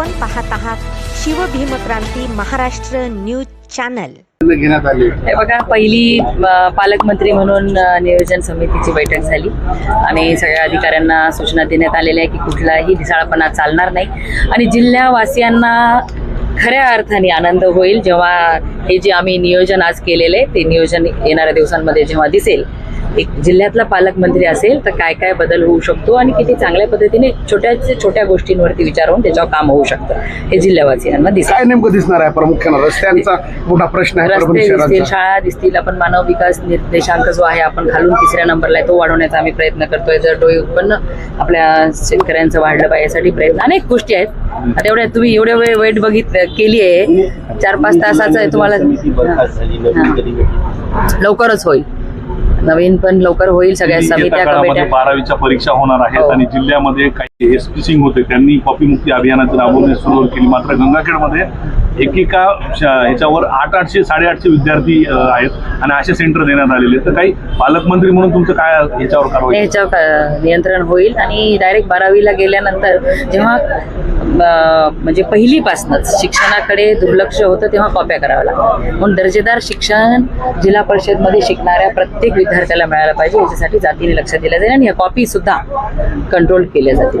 आपण पाहत आहात शिवभीमक्रांती महाराष्ट्र न्यूज चॅनल. घेण्यात आले. हे बघा पहिली अ, पालकमंत्री म्हणून अ, नियोजन समितीची बैठक झाली. आणि सगळ्या अधिकाऱ्यांना सूचना देण्यात आलेल्या आहे की कुठलाही ढिसाळपणा चालणार नाही. आणि जिल्हावासियांना खऱ्या अर्थाने आनंद होईल जेव्हा हे जे आम्ही नियोजन आज केलेलं आहे ते नियोजन येणाऱ्या दिवसांमध्ये जेव्हा दिसेल एक जिल्ह्यातला पालकमंत्री असेल तर काय काय बदल होऊ शकतो आणि किती चांगल्या पद्धतीने छोट्या छोट्या गोष्टींवरती विचार होऊन त्याच्यावर काम होऊ शकतं हे जिल्हावासियांना दिसेल काय नेमकं दिसणार आहे? प्रामुख्यानं रस्त्यांचा मोठा प्रश्न आहे रस्ते दिसतील शाळा दिसतील आपण मानव विकास निर्देशांक जो आहे आपण खालून तिसऱ्या नंबरला आहे तो वाढवण्याचा आम्ही प्रयत्न करतोय. जर डोळे उत्पन्न आपल्या शेतकऱ्यांचं वाढलं पाहिजे यासाठी प्रयत्न अनेक गोष्टी आहेत. आता एवढ्या तुम्ही एवढ्या वेळ वेट बघित केली आहे चार पाच तासाचं आहे तुम्हाला. लवकरच होईल. नवीन पण लवकर होईल सगळ्या समित्या बारावीच्या परीक्षा होणार आहेत हो. आणि जिल्ह्यामध्ये काही एस पी सिंग होते. त्यांनी कॉपी मुक्ती अभियानाची राबवणी सुरू केली. मात्र गंगाखेडमध्ये एकेका ह्याच्यावर आठ आठशे साडेआठशे विद्यार्थी आहेत आणि असे सेंटर देण्यात आलेले तर काही पालकमंत्री म्हणून तुमचं काय ह्याच्यावर कारवाई ह्याच्यावर नियंत्रण होईल आणि डायरेक्ट बारावीला गेल्यानंतर जेव्हा म्हणजे पहिलीपासूनच शिक्षणाकडे दुर्लक्ष होतं तेव्हा कॉप्या कराव्या लागतात. म्हणून दर्जेदार शिक्षण जिल्हा परिषदमध्ये शिकणाऱ्या प्रत्येक विद्यार्थ्याला मिळायला पाहिजे. याच्यासाठी जातीने लक्ष दिलं जाईल आणि ह्या कॉपी सुद्धा कंट्रोल केल्या जातील.